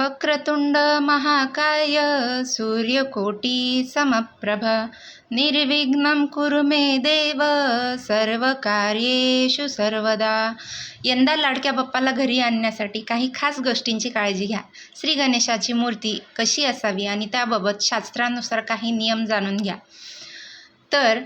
वक्रतुंड महाकाय सूर्यकोटी समप्रभ। निर्विघ्नं कुरु मे देव सर्व कार्येषु सर्वदा। यंदा लाडक्या बाप्पाला घरी आणण्यासाठी काही खास गोष्टींची काळजी घ्या. श्री गणेशाची मूर्ती कशी असावी आणि त्याबाबत शास्त्रानुसार काही नियम जाणून घ्या. तर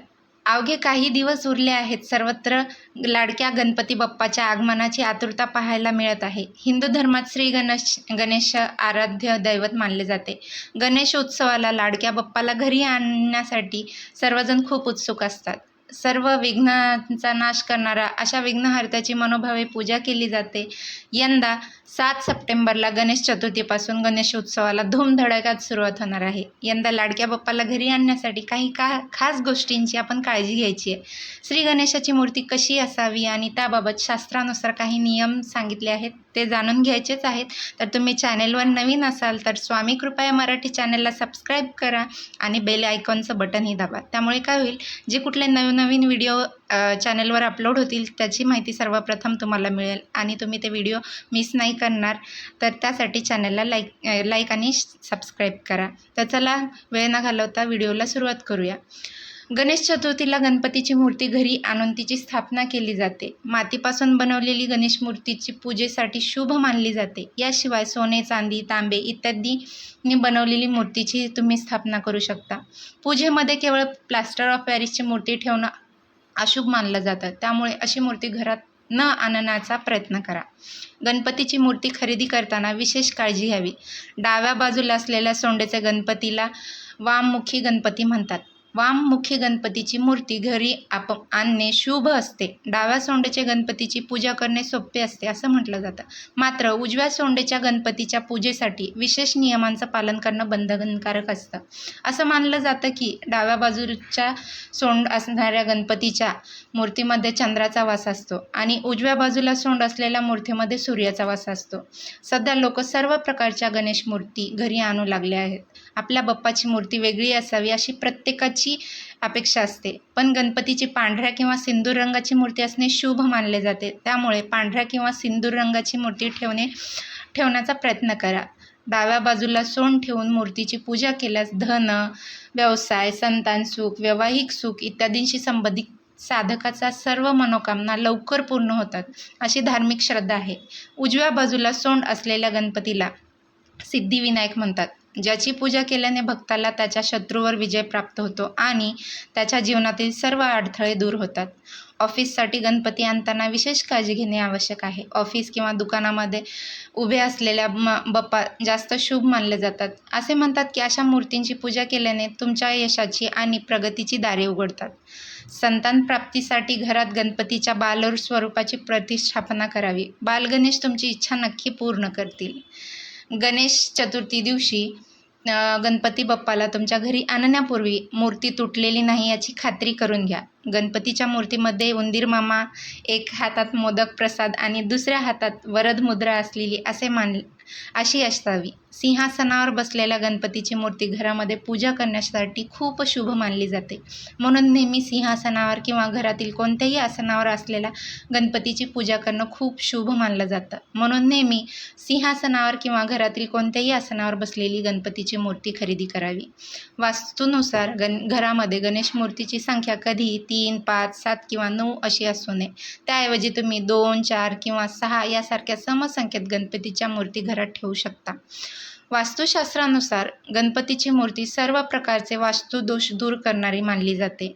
अवघे काही दिवस उरले आहेत. सर्वत्र लाडक्या गणपती बाप्पाच्या आगमनाची आतुरता पाहायला मिळत आहे. हिंदू धर्मात श्री गणेश गणेश आराध्य दैवत मानले जाते. गणेश उत्सवाला लाडक्या बाप्पाला घरी आणण्यासाठी सर्वजण खूप उत्सुक असतात. सर्व विघ्नांचा नाश करणारा अशा विघ्नहर्त्याची मनोभावे पूजा केली जाते. यंदा सात सप्टेंबरला गणेश चतुर्थीपासून गणेश उत्सवाला धूमधडाक्यात सुरुवात होणार आहे. यंदा लाडक्या बाप्पाला घरी आणण्यासाठी काही का खास गोष्टींची आपण काळजी घ्यायची आहे. श्री गणेशाची मूर्ती कशी असावी आणि त्याबाबत शास्त्रानुसार काही नियम सांगितले आहेत ते जाणून घ्यायचेच आहेत. तर तुम्ही चॅनेलवर नवीन असाल तर स्वामी कृपया मराठी चॅनलला सबस्क्राईब करा आणि बेल आयकॉनचं बटनही दाबा. त्यामुळे काय होईल जे कुठले नवीन नवीन व्हिडिओ चॅनलवर अपलोड होतील त्याची माहिती सर्वप्रथम तुम्हाला मिळेल. आणि तुम्ही ते व्हिडिओ मिस नाही करणार तर त्यासाठी चॅनलला लाईक लाईक आणि सबस्क्राईब करा. तर चला वेळ न घालवता व्हिडिओला सुरुवात करूया. गणेश चतुर्थीला गणपतीची मूर्ती घरी आणून तिची स्थापना केली जाते. मातीपासून बनवलेली गणेश मूर्तीची पूजेसाठी शुभ मानली जाते. याशिवाय सोने चांदी तांबे इत्यादींनी बनवलेली मूर्तीची तुम्ही स्थापना करू शकता. पूजेमध्ये केवळ प्लास्टर ऑफ पॅरिसची मूर्ती ठेवणं अशुभ मानलं जातं. त्यामुळे अशी मूर्ती घरात न आणण्याचा प्रयत्न करा. गणपतीची मूर्ती खरेदी करताना विशेष काळजी घ्यावी. डाव्या बाजूला असलेल्या सोंडेच्या गणपतीला वाममुखी गणपती म्हणतात. वाममुखी गणपतीची मूर्ती घरी आप आणणे शुभ असते. डाव्या सोंडेच्या गणपतीची पूजा करणे सोपे असते असं म्हटलं जातं. मात्र उजव्या सोंडेच्या गणपतीच्या पूजेसाठी विशेष नियमांचं पालन करणं बंधनकारक असतं. असं मानलं जातं की डाव्या बाजूच्या सोंड असणाऱ्या गणपतीच्या मूर्तीमध्ये चंद्राचा वास असतो आणि उजव्या बाजूला सोंड असलेल्या मूर्तीमध्ये सूर्याचा वास असतो. सध्या लोक सर्व प्रकारच्या गणेश मूर्ती घरी आणू लागले आहेत. आपल्या बाप्पाची मूर्ती वेगळी असावी अशी प्रत्येकाची अपेक्षा असते. पण गणपतीची पांढऱ्या किंवा सिंदूर रंगाची मूर्ती असणे शुभ मानले जाते. त्यामुळे पांढऱ्या किंवा सिंदूर रंगाची मूर्ती ठेवणे ठेवण्याचा प्रयत्न करा. डाव्या बाजूला सोंड ठेवून मूर्तीची पूजा केल्यास धन व्यवसाय संतान सुख वैवाहिक सुख इत्यादींशी संबंधित साधकाचा सर्व मनोकामना लवकर पूर्ण होतात अशी धार्मिक श्रद्धा आहे. उजव्या बाजूला सोंड असलेल्या गणपतीला सिद्धिविनायक म्हणतात. ज्याची पूजा केल्याने भक्ताला त्याच्या शत्रूवर विजय प्राप्त होतो आणि त्याच्या जीवनातील सर्व अडथळे दूर होतात. ऑफिससाठी गणपती आणताना विशेष काळजी घेणे आवश्यक आहे. ऑफिस किंवा दुकानामध्ये उभे असलेल्या म बप्पा जास्त शुभ मानले जातात. असे म्हणतात की अशा मूर्तींची पूजा केल्याने तुमच्या यशाची आणि प्रगतीची दारे उघडतात. संतान प्राप्तीसाठी घरात गणपतीच्या बाल स्वरूपाची प्रतिष्ठापना करावी. बालगणेश तुमची इच्छा नक्की पूर्ण करतील. गणेश चतुर्थी दिवशी गणपती बाप्पाला तुमच्या घरी आणण्यापूर्वी मूर्ती तुटलेली नाही याची खात्री करून घ्या. गणपतीच्या मूर्तीमध्ये उंदीर मामा एक हातात मोदक प्रसाद आणि दुसऱ्या हातात वरद मुद्रा असलेली असे मान अशी असावी. सिंहासनावर बसलेल्या गणपतीची मूर्ती घरामध्ये पूजा करण्यासाठी खूप शुभ मानली जाते. म्हणून नेहमी सिंहासनावर किंवा घरातील कोणत्याही आसनावर असलेल्या गणपतीची पूजा करणं खूप शुभ मानलं जातं. म्हणून नेहमी सिंहासनावर किंवा घरातील कोणत्याही आसनावर बसलेली गणपतीची मूर्ती खरेदी करावी. वास्तूनुसार गण घरामध्ये गणेश मूर्तीची संख्या कधी तीन पाच सात किंवा नऊ अशी असू नये. त्याऐवजी तुम्ही दोन चार किंवा सहा यासारख्या समसंख्येत गणपतीच्या मूर्ती घरात ठेवू शकता. वास्तुशास्त्रानुसार गणपतीची मूर्ती सर्व प्रकारचे वास्तुदोष दूर करणारी मानली जाते.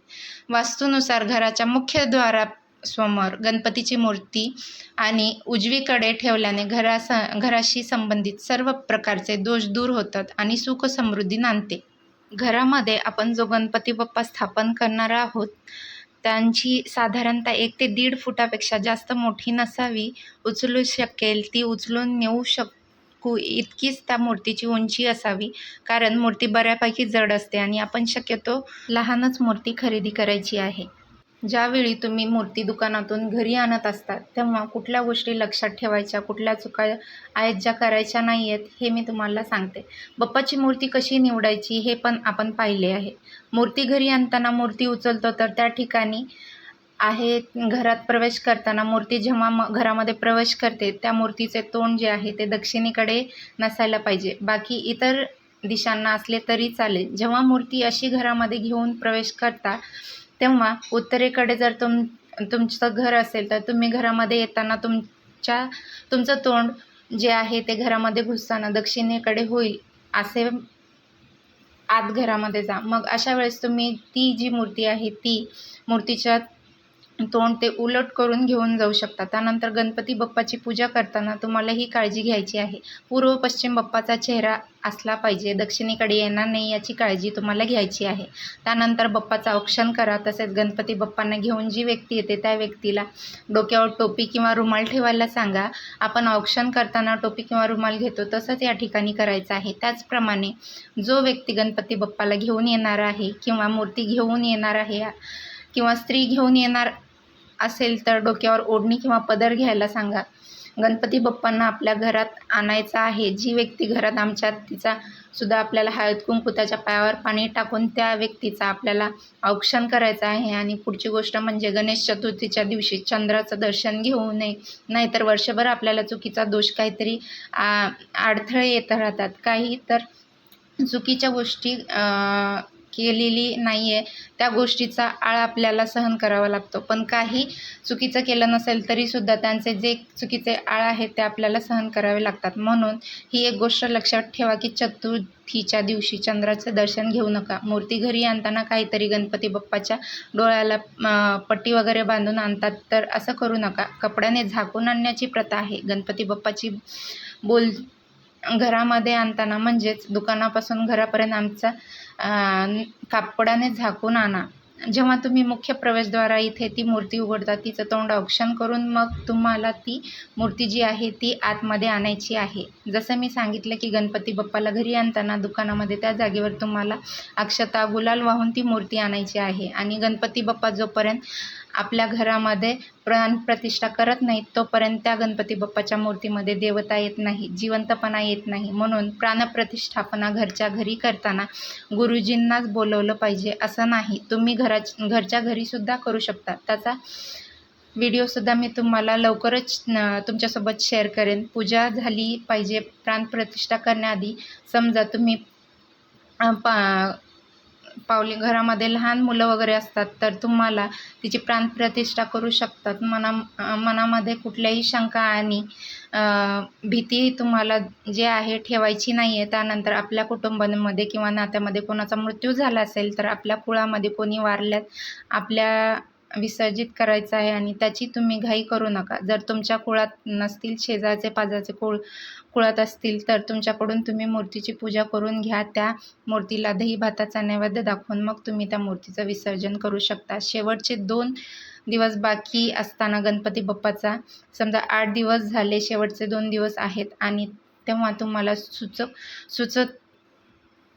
वास्तूनुसार घराच्या मुख्य द्वारा समोर गणपतीची मूर्ती आणि उजवीकडे ठेवल्याने घरास घराशी संबंधित सर्व प्रकारचे दोष दूर होतात आणि सुख समृद्धी नांदते. घरामध्ये आपण जो गणपती बाप्पा स्थापन करणार आहोत त्यांची साधारणतः एक ते दीड फुटापेक्षा जास्त मोठी नसावी उचलू शकेल ती उचलून नेऊ शक इतकीच त्या मूर्तीची उंची असावी. कारण मूर्ती बऱ्यापैकी जड असते आणि आपण शक्यतो लहानच मूर्ती खरेदी करायची आहे. ज्यावेळी तुम्ही मूर्ती दुकानातून घरी आणत असता तेव्हा कुठल्या गोष्टी लक्षात ठेवायच्या कुठल्या चुका आहेत ज्या करायच्या नाही आहेत हे मी तुम्हाला सांगते. बाप्पाची मूर्ती कशी निवडायची हे पण आपण पाहिले आहे. मूर्ती घरी आणताना मूर्ती उचलतो तर त्या ठिकाणी आहे घरात प्रवेश करताना मूर्ती जेव्हा म घरामध्ये प्रवेश करते त्या मूर्तीचे तोंड जे आहे ते दक्षिणेकडे नसायला पाहिजे. बाकी इतर दिशांना असले तरी चालेल. जेव्हा मूर्ती अशी घरामध्ये घेऊन प्रवेश करता तेव्हा उत्तरेकडे जर तुम तुमचं घर असेल तर तुम्ही घरामध्ये येताना तुमच्या तुमचं तोंड जे आहे ते घरामध्ये घुसताना दक्षिणेकडे होईल असे आत घरामध्ये जा. मग अशा वेळेस तुम्ही ती जी मूर्ती आहे ती मूर्तीच्या तोंड ते उलट करून घेऊन जाऊ शकता. त्यानंतर गणपती बाप्पाची पूजा करताना तुम्हाला ही काळजी घ्यायची आहे. पूर्व पश्चिम बाप्पाचा चेहरा असला पाहिजे दक्षिणेकडे येणार नाही याची काळजी तुम्हाला घ्यायची आहे. त्यानंतर बाप्पाचं औक्षण करा तसेच गणपती बाप्पांना घेऊन जी व्यक्ती येते त्या व्यक्तीला डोक्यावर टोपी किंवा रुमाल ठेवायला सांगा. आपण औक्षण करताना टोपी किंवा रुमाल घेतो तसंच या ठिकाणी करायचं आहे. त्याचप्रमाणे जो व्यक्ती गणपती बाप्पाला घेऊन येणार आहे किंवा मूर्ती घेऊन येणार आहे किंवा स्त्री घेऊन येणार असेल तर डोक्यावर ओढणी किंवा पदर घ्यायला सांगा. गणपती बाप्पांना आपल्या घरात आणायचा आहे. जी व्यक्ती घरात आमच्या तिचा सुद्धा आपल्याला हळद कुंकू त्याच्या पायावर पाणी टाकून त्या व्यक्तीचा आपल्याला औक्षण करायचं आहे. आणि पुढची गोष्ट म्हणजे गणेश चतुर्थीच्या दिवशी चंद्राचं दर्शन घेऊ नये. नाहीतर वर्षभर आपल्याला चुकीचा दोष काहीतरी अडथळे येत राहतात. काही तर चुकीच्या गोष्टी केलेली नाही आहे त्या गोष्टीचा आळ आपल्याला सहन करावा लागतो. पण काही चुकीचं केलं नसेल तरीसुद्धा त्यांचे जे चुकीचे आळ आहेत ते आपल्याला सहन करावे लागतात. म्हणून ही एक गोष्ट लक्षात ठेवा की चतुर्थीच्या दिवशी चंद्राचं दर्शन घेऊ नका. मूर्ती घरी आणताना काहीतरी गणपती बाप्पाच्या डोळ्याला पट्टी वगैरे बांधून आणतात तर असं करू नका. कपड्याने झाकून आणण्याची प्रथा आहे. गणपती बाप्पाची बोल घरामध्ये आणताना म्हणजेच दुकानापासून घरापर्यंत आमचा कापडाने झाकून आणा. जेव्हा तुम्ही मुख्य प्रवेशद्वारा इथे ती मूर्ती उघडता तिचं तोंड औक्षण करून मग तुम्हाला ती मूर्ती जी आहे ती आतमध्ये आणायची आहे. जसं मी सांगितलं की गणपती बाप्पाला घरी आणताना दुकानामध्ये त्या जागेवर तुम्हाला अक्षता गुलाल वाहून ती मूर्ती आणायची आहे. आणि गणपती बाप्पा जोपर्यंत आपल्या घरामध्ये प्राणप्रतिष्ठा करत नाहीत तोपर्यंत त्या गणपती बाप्पाच्या मूर्तीमध्ये देवता येत नाही जिवंतपणा येत नाही. म्हणून प्राणप्रतिष्ठापना घरच्या घरी करताना गुरुजींनाच बोलवलं पाहिजे. असं नाही. तुम्ही घरा घरच्या घरीसुद्धा करू शकता. त्याचा व्हिडिओसुद्धा मी तुम्हाला लवकरच तुमच्यासोबत शेअर करेन. पूजा झाली पाहिजे. प्राणप्रतिष्ठा करण्याआधी समजा तुम्ही पा पावली घरामध्ये लहान मुलं वगैरे असतात तर तुम्हाला तिची प्राणप्रतिष्ठा करू शकतात. मना मनामध्ये कुठल्याही शंका आणि भीती तुम्हाला जे आहे ठेवायची नाही आहे त्यानंतर आपल्या कुटुंबामध्ये किंवा नात्यामध्ये कोणाचा मृत्यू झाला असेल तर आपल्या कुळामध्ये कोणी वारल्यात आपल्या विसर्जित करायचं आहे आणि त्याची तुम्ही घाई करू नका. जर तुमच्या कुळात नसतील शेजारचे पाजारचे कुळ कुळात असतील तर तुमच्याकडून तुम्ही मूर्तीची पूजा करून घ्या. त्या मूर्तीला दही भाताचा नैवेद्य दाखवून मग तुम्ही त्या मूर्तीचं विसर्जन करू शकता. शेवटचे दोन दिवस बाकी असताना गणपती बाप्पाचा समजा आठ दिवस झाले शेवटचे दोन दिवस आहेत आणि तेव्हा तुम्हाला सुचक सुचक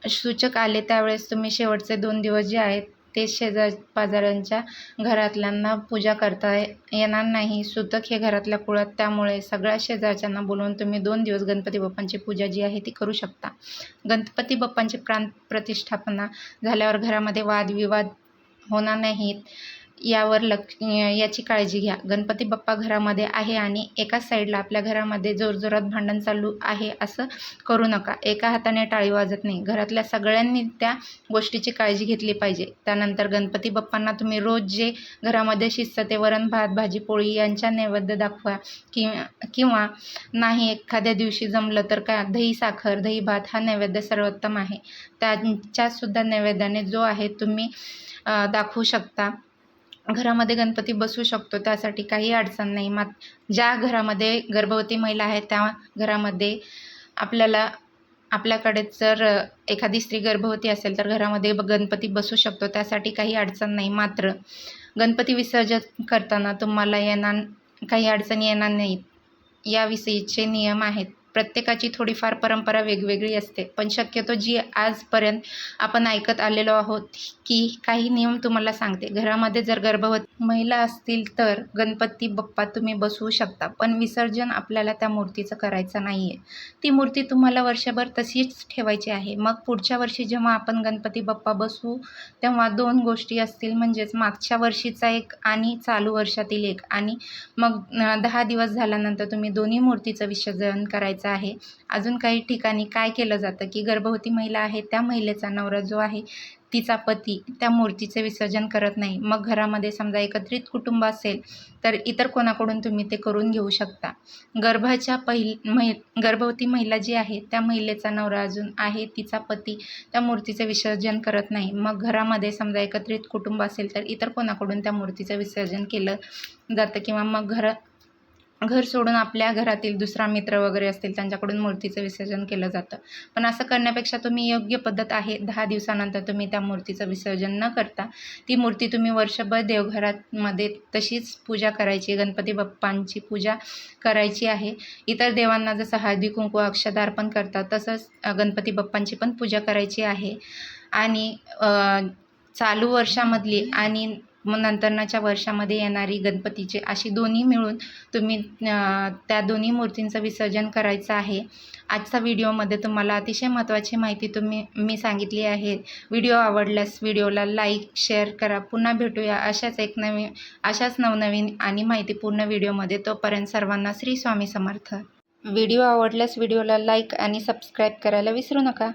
सूचक आले त्यावेळेस तुम्ही शेवटचे दोन दिवस जे आहेत ते शेजार पाजारांच्या घरातल्यांना पूजा करता येणार नाही. सुतक हे घरातल्या कुळात त्यामुळे सगळ्या शेजारच्यांना बोलवून तुम्ही दोन दिवस गणपती बाप्पांची पूजा जी आहे ती करू शकता. गणपती बाप्पांची प्राण प्रतिष्ठापना झाल्यावर घरामध्ये वादविवाद होणार नाहीत. यावर लक्ष याची काळजी घ्या. गणपती बाप्पा घरामध्ये आहे आणि एकाच साईडला आपल्या घरामध्ये जोरजोरात भांडण चालू आहे असं करू नका. एका हाताने टाळी वाजत नाही. घरातल्या सगळ्यांनी त्या गोष्टीची काळजी घेतली पाहिजे. त्यानंतर गणपती बाप्पांना तुम्ही रोज जे घरामध्ये शिस्त ते वरण भात भाजी पोळी यांच्या नैवेद्य दाखवा कि किंवा नाही एखाद्या दिवशी जमलं तर का दही साखर दही भात हा नैवेद्य सर्वोत्तम आहे. त्यांच्यासुद्धा नैवेद्याने जो आहे तुम्ही दाखवू शकता. घरामध्ये गणपती बसू शकतो. त्यासाठी काही अडचण नाही. मात ज्या घरामध्ये गर्भवती महिला आहेत त्या घरामध्ये आपल्याला आपल्याकडे जर एखादी स्त्री गर्भवती असेल तर घरामध्ये गणपती बसू शकतो. त्यासाठी काही अडचण नाही. मात्र गणपती विसर्जन करताना तुम्हाला येणार काही अडचणी येणार नाहीत. याविषयीचे नियम आहेत. प्रत्येकाची थोडीफार परंपरा वेगवेगळी असते. पण शक्यतो जी आजपर्यंत आपण ऐकत आलेलो आहोत की काही नियम तुम्हाला सांगते. घरामध्ये जर गर्भवती महिला असतील तर गणपती बाप्पा तुम्ही बसवू शकता. पण विसर्जन आपल्याला त्या मूर्तीचं करायचं नाही आहे ती मूर्ती तुम्हाला वर्षभर तशीच ठेवायची आहे. मग पुढच्या वर्षी जेव्हा आपण गणपती बाप्पा बसवू तेव्हा दोन गोष्टी असतील. म्हणजेच मागच्या वर्षीचा एक आणि चालू वर्षातील एक. आणि मग दहा दिवस झाल्यानंतर तुम्ही दोन्ही मूर्तीचं विसर्जन करायचं आहे. अजून काही ठिकाणी काय केलं जातं की गर्भवती महिला आहे त्या महिलेचा नवरा जो आहे तिचा पती त्या मूर्तीचे विसर्जन करत नाही. मग घरामध्ये समजा एकत्रित कुटुंब असेल तर इतर कोणाकडून तुम्ही ते करून घेऊ शकता. गर्भाच्या पहिल महि गर्भवती महिला जी आहे त्या महिलेचा नवरा अजून आहे तिचा पती त्या मूर्तीचे विसर्जन करत नाही. मग घरामध्ये समजा एकत्रित कुटुंब असेल तर इतर कोणाकडून त्या मूर्तीचं विसर्जन केलं जातं? किंवा मग घर घर सोडून आपल्या घरातील दुसरा मित्र वगैरे असतील त्यांच्याकडून मूर्तीचं विसर्जन केलं जातं. पण असं करण्यापेक्षा तुम्ही योग्य पद्धत आहे. दहा दिवसानंतर तुम्ही त्या मूर्तीचं विसर्जन न करता ती मूर्ती तुम्ही वर्षभर देवघरामध्ये तशीच पूजा करायची गणपती बाप्पांची पूजा करायची आहे. इतर देवांना जसं हळदी कुंकू अक्षदा अर्पण करतात तसंच गणपती बाप्पांची पण पूजा करायची आहे. आणि चालू वर्षामधली आणि मग नंतरच्या वर्षामध्ये येणारी गणपतीचे अशी दोन्ही मिळून तुम्ही त्या दोन्ही मूर्तींचं विसर्जन करायचं आहे. आजचा व्हिडिओमध्ये तुम्हाला अतिशय महत्त्वाची माहिती तुम्ही मी सांगितली आहे. व्हिडिओ आवडल्यास व्हिडिओला लाईक शेअर करा. पुन्हा भेटूया अशाच एक नवीन अशाच नवनवीन आणि माहितीपूर्ण व्हिडिओमध्ये. तोपर्यंत सर्वांना श्री स्वामी समर्थ. व्हिडिओ आवडल्यास व्हिडिओला लाईक आणि सबस्क्राईब करायला विसरू नका.